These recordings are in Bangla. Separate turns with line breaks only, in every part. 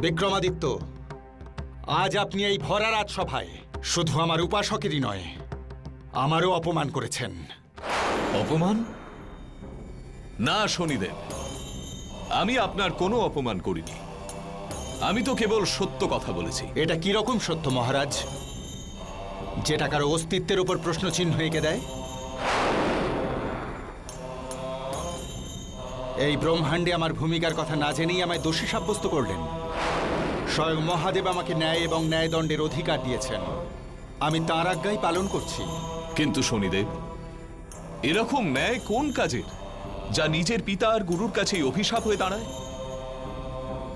বিক্রমাদিত্য আজ আপনি এই ভরা রাজসভায় শুধু আমার উপাসকেরই নয় আমারও অপমান করেছেন।
অপমান? না শনিদেব। আমি আপনার কোনো অপমান করিনি। আমি তো কেবল সত্য কথা বলেছি।
এটা কীরকম সত্য মহারাজ? যেটা কারও অস্তিত্বের উপর প্রশ্নচিহ্ন এঁকে দেয়? এই ব্রহ্মাণ্ডে আমার ভূমিকার কথা না জেনেই আমায় দোষী সাব্যস্ত করলেন। স্বয়ং মহাদেব আমাকে ন্যায় এবং ন্যায়দণ্ডের অধিকার দিয়েছেন। আমি তাঁর আজ্ঞাই পালন করছি।
কিন্তু শনিদেব এরকম ন্যায় কোন কাজের যা নিজের পিতা আর গুরুর কাছেই অভিশাপ হয়ে দাঁড়ায়?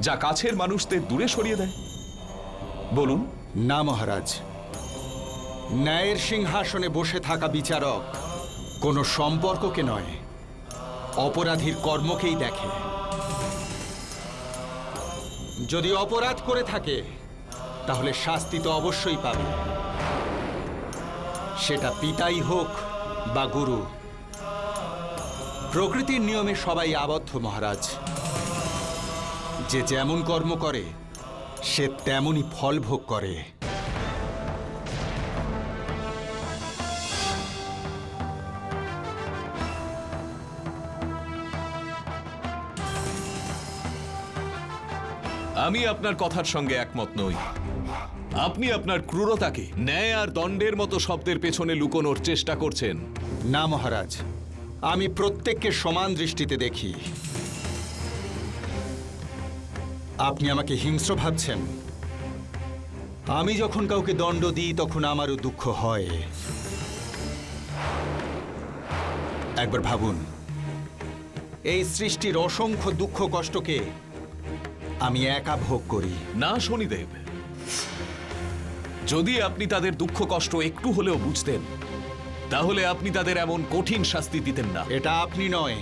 যা কাছের মানুষদের দূরে সরিয়ে দেয়? বলুন।
না মহারাজ। ন্যায়ের সিংহাসনে বসে থাকা বিচারক কোনো সম্পর্ককে নয়। অপরাধীর কর্মকেই দেখে। যদি অপরাধ করে থাকে, তাহলে শাস্তি তো অবশ্যই পাবে। সেটা পিতাই হোক বা গুরু, প্রকৃতির নিয়মে সবাই আবদ্ধ, মহারাজ। যে যেমন কর্ম করে, সে তেমনই ফল ভোগ করে।
আমি আপনার কথার সঙ্গে একমত নই। আপনি আপনার ক্রূরতাকে ন্যায় আর দণ্ডের মতো শব্দের পেছনে লুকোনোর চেষ্টা করছেন।
না, মহারাজ। আমি প্রত্যেককে সমান দৃষ্টিতে দেখি। আপনি আমাকে হিংস্র ভাবছেন। আমি যখন কাউকে দণ্ড দিই, তখন আমারও দুঃখ হয়। একবার ভাবুন, এই সৃষ্টির অসংখ্য দুঃখ কষ্টকে আমি একা ভোগ করি।
না শনিদেব। যদি আপনি তাদের দুঃখ কষ্ট একটু হলেও বুঝতেন তাহলে আপনি তাদের এমন কঠিন শাস্তি দিতেন না।
এটা আপনি নয়।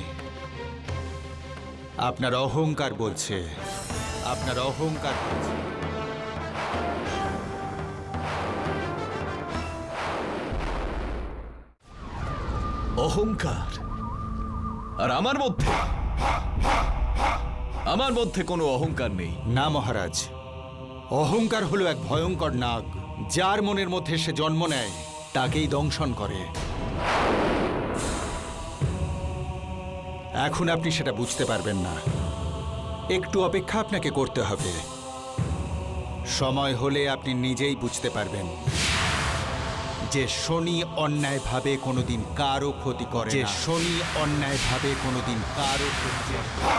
আপনার অহংকার বলছে। আপনার অহংকার বলছে।
অহংকার। আর আমার মধ্যে আমার মধ্যে কোনো অহংকার নেই।
না, মহারাজ। অহংকার হলো এক ভয়ঙ্কর নাগ, যার মনের মধ্যে সে জন্ম নেয়, তাকেই দংশন করে। এখন আপনি সেটা বুঝতে পারবেন না। একটু অপেক্ষা আপনাকে করতে হবে। সময় হলে আপনি নিজেই বুঝতে পারবেন। যে শনি অন্যায়ভাবে কোনোদিন কারও ক্ষতি করে যে শনি অন্যায়ভাবে কোনোদিন কারও ক্ষতি করে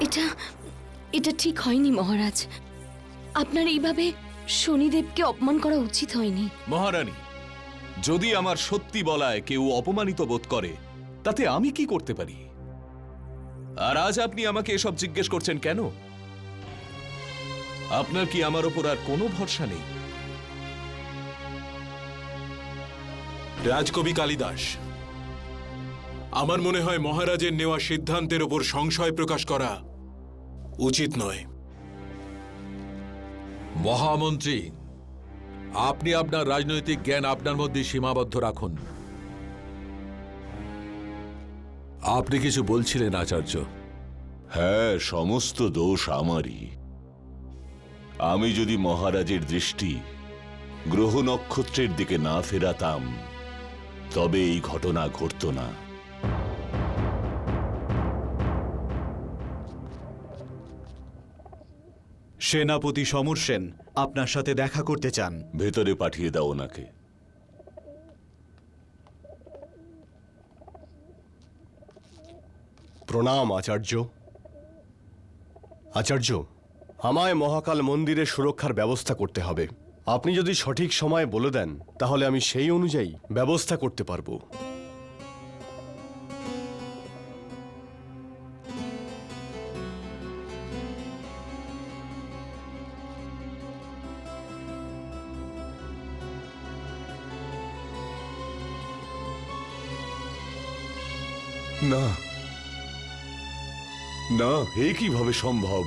এটা এটা ঠিক হয়নি মহারাজ। আপনার এইভাবে শনিদেবকে অপমান করা উচিত হয়নি।
মহারানী যদি আমার সত্যি বলায় কেউ অপমানিত বোধ করে তাতে আমি কি করতে পারি? আর আজ আপনি আমাকে এসব জিজ্ঞেস করছেন কেন? আপনার কি আমার ওপর আর কোনো ভরসা নেই?
রাজকবি কালিদাস আমার মনে হয় মহারাজের নেওয়া সিদ্ধান্তের ওপর সংশয় প্রকাশ করা উচিত নয়।
মহামন্ত্রী, আপনি আপনার রাজনৈতিক জ্ঞান আপনার মধ্যে সীমাবদ্ধ রাখুন। আপনি কিছু বলছিলেন, আচার্য?
হ্যাঁ সমস্ত দোষ আমারই। আমি যদি মহারাজের দৃষ্টি গ্রহ নক্ষত্রের দিকে না ফেরাতাম, তবে এই ঘটনা ঘটত না।
সেনাপতি সমর সেন আপনার সাথে দেখা করতে চান।
ভেতরে পাঠিয়ে দাও ওনাকে।
প্রণাম আচার্য। আচার্য আমায় মহাকাল মন্দিরের সুরক্ষার ব্যবস্থা করতে হবে। আপনি যদি সঠিক সময় বলে দেন তাহলে আমি সেই অনুযায়ী ব্যবস্থা করতে পারব।
এ কীভাবে সম্ভব?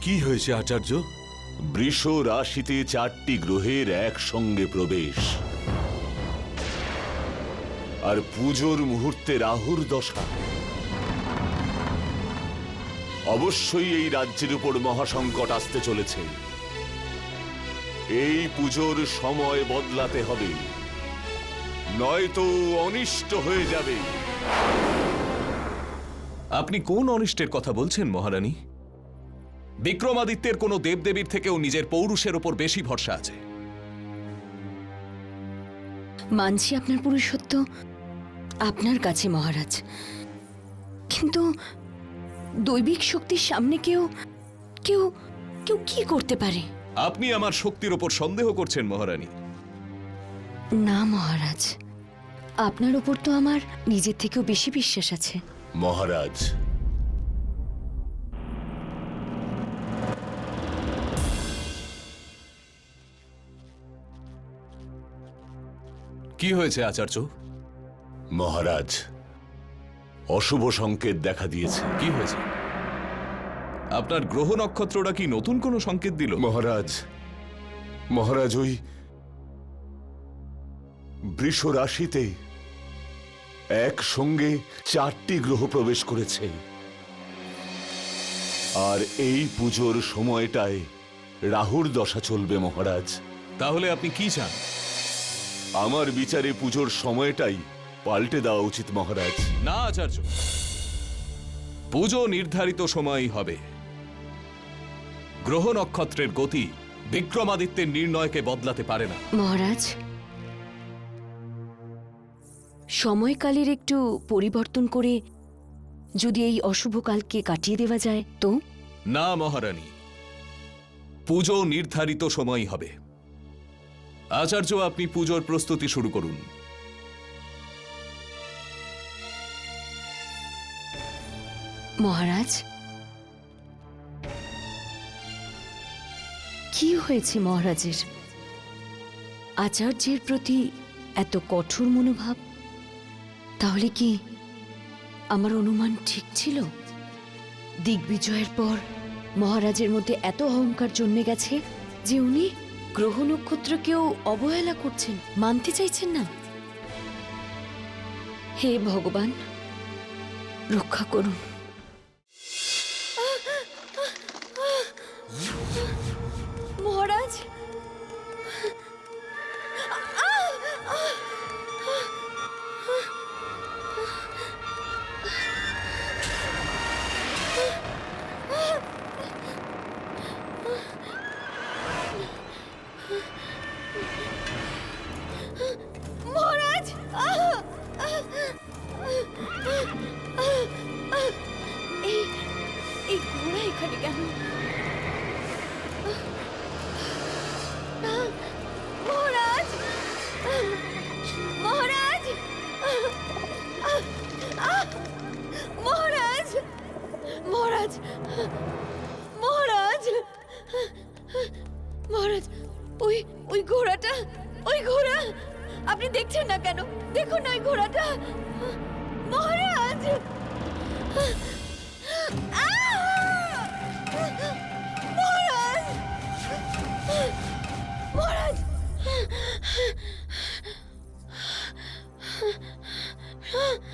কি হয়েছে, আচার্য?
বৃষ রাশিতে চারটি গ্রহের একসঙ্গে প্রবেশ। আর পুজোর মুহূর্তে রাহুর দশা। অবশ্যই এই রাজ্যের উপর মহাসংকট আসতে চলেছে। এই পুজোর সময় বদলাতে হবে। নয়তো অনিষ্ট হয়ে যাবে।
আপনি কোন অনিষ্টের কথা বলছেন মহারানী? বিক্রমাদিত্যের কোনো দেবদেবীর থেকেও নিজের পৌরুষের ওপর বেশি ভরসা আছে।
মানছি আপনার পুরুষত্ব আপনার কাছে মহারাজ। কিন্তু দৈবিক শক্তির সামনে কেউ কেউ কেউ কি করতে পারে?
আপনি আমার শক্তির ওপর সন্দেহ করছেন মহারানী।
না মহারাজ। আপনার উপর তো আমার নিজের থেকেও বেশি বিশ্বাস আছে।
মহারাজ।
কি হয়েছে আচার্য?
মহারাজ অশুভ সংকেত দেখা দিয়েছে।
কি হয়েছে? আপনার গ্রহ নক্ষত্রটা কি নতুন কোনো সংকেত দিল?
মহারাজ মহারাজ ওই বৃষ রাশিতে একসঙ্গে চারটি গ্রহ প্রবেশ করেছে। আর এই পুজোর সময়টায় রাহুর দশা চলবে মহারাজ।
তাহলে আপনি কি চান?
আমার বিচারে পুজোর সময়টাই পাল্টে দেওয়া উচিত মহারাজ।
না আচার্য। পুজো নির্ধারিত সময়ই হবে। গ্রহ নক্ষত্রের গতি বিক্রমাদিত্যের নির্ণয়কে বদলাতে পারে না।
মহারাজ সময়কালের একটু পরিবর্তন করে যদি এই অশুভ কালকে কাটিয়ে দেওয়া যায় তো?
না মহারানী পুজো নির্ধারিত সময় হবে। আচার্য আপনি পুজোর প্রস্তুতি শুরু করুন।
মহারাজ কি হয়েছে মহারাজের? আচার্যের প্রতি এত কঠোর মনোভাব? তাহলে কি আমার অনুমান ঠিক ছিল? দিগ্বিজয়ের পর মহারাজের মধ্যে এত অহংকার জন্মে গেছে যে উনি গ্রহ নক্ষত্রকেও অবহেলা করছেন, মানতে চাইছেন না। হে ভগবান, রক্ষা করুন। মহারাজ মহারাজ! মহারাজ! মহারাজ! মহারাজ! মহারাজ, ওই ওই ঘোড়াটা, ওই ঘোড়া! আপনি দেখছেন না কেন? দেখুন না ওই ঘোড়াটা! মহারাজ! মহারাজ! মহারাজ! মহারাজ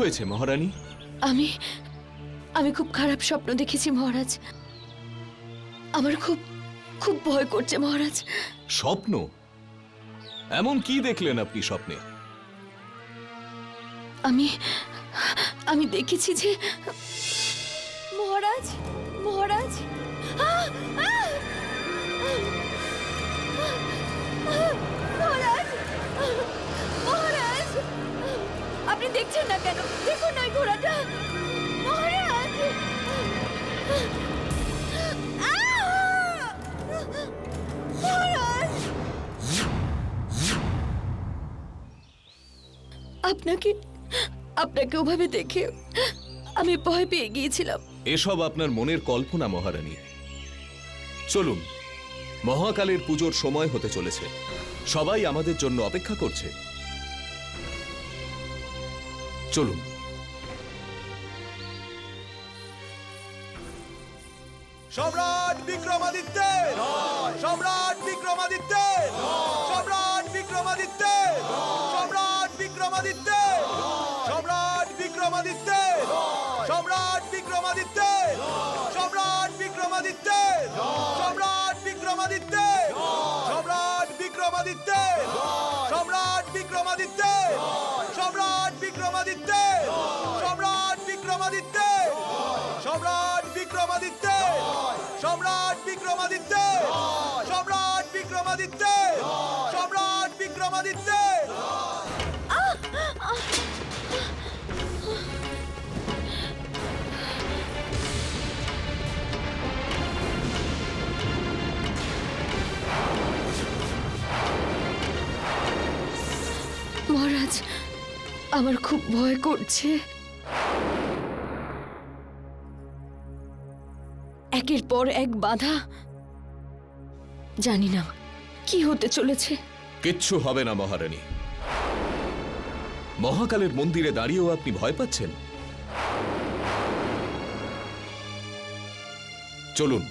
হয়েছে মহারানী?
আমি আমি খুব খারাপ স্বপ্ন দেখেছি মহারাজ। আমার খুব খুব ভয় করছে মহারাজ।
স্বপ্ন? এমন কি দেখলেন আপনি স্বপ্নে?
আমি আমি দেখেছি যে মহারাজ মহারাজ। দেখছেন কেন? দেখুন না ওই ঘোড়াটা। আপনাকে আপনাকে ওভাবে দেখে আমি ভয় পেয়ে গিয়েছিলাম।
এসব আপনার মনের কল্পনা, মহারানী। চলুন, মহাকালের পুজোর সময় হতে চলেছে। সবাই আমাদের জন্য অপেক্ষা করছে। চলুন
সম্রাট বিক্রমাদিত্য সম্রাট বিক্রমাদিত্য সম্রাট বিক্রমাদিত্য সম্রাট বিক্রমাদিত্য সম্রাট বিক্রমাদিত্য সম্রাট বিক্রমাদিত্য সম্রাট সম্রাট বিক্রমাদিত্য সম্রাট সম্রাট বিক্রমাদিত্য সম্রাট বিক্রমাদিত্য। সম্রাট বিক্রমাদিত্য। সম্রাট বিক্রমাদিত্য। সম্রাট বিক্রমাদিত্য।
মহারাজ আমার খুব ভয় করছে। একের পর এক বাধা? জানি না, কি হতে চলেছে?
কিচ্ছু হবে না মহারানী। মহাকালের মন্দিরে দাঁড়িয়েও আপনি ভয় পাচ্ছেন? চলুন,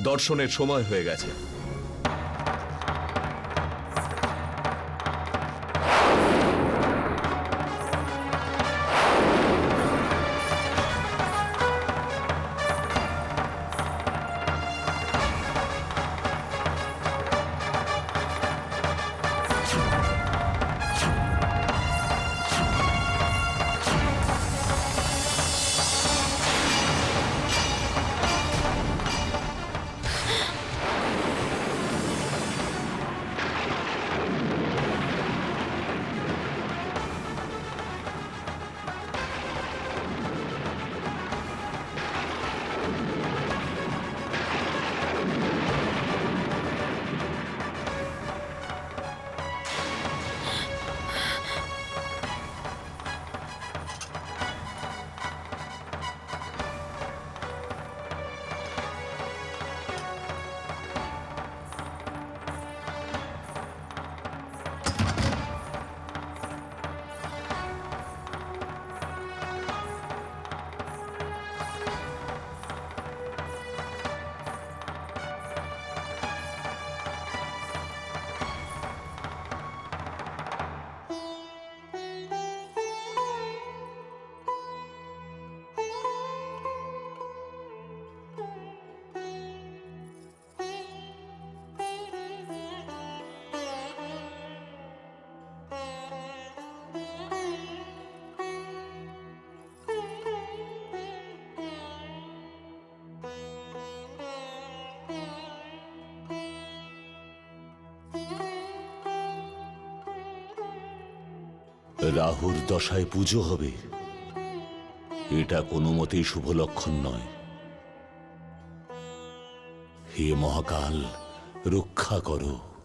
দর্শনের সময় হয়ে গেছে।
রাহুর দশায় পুজো হবে। এটা কোনো মতেই শুভ লক্ষণ নয়। হে মহাকাল রক্ষা করো।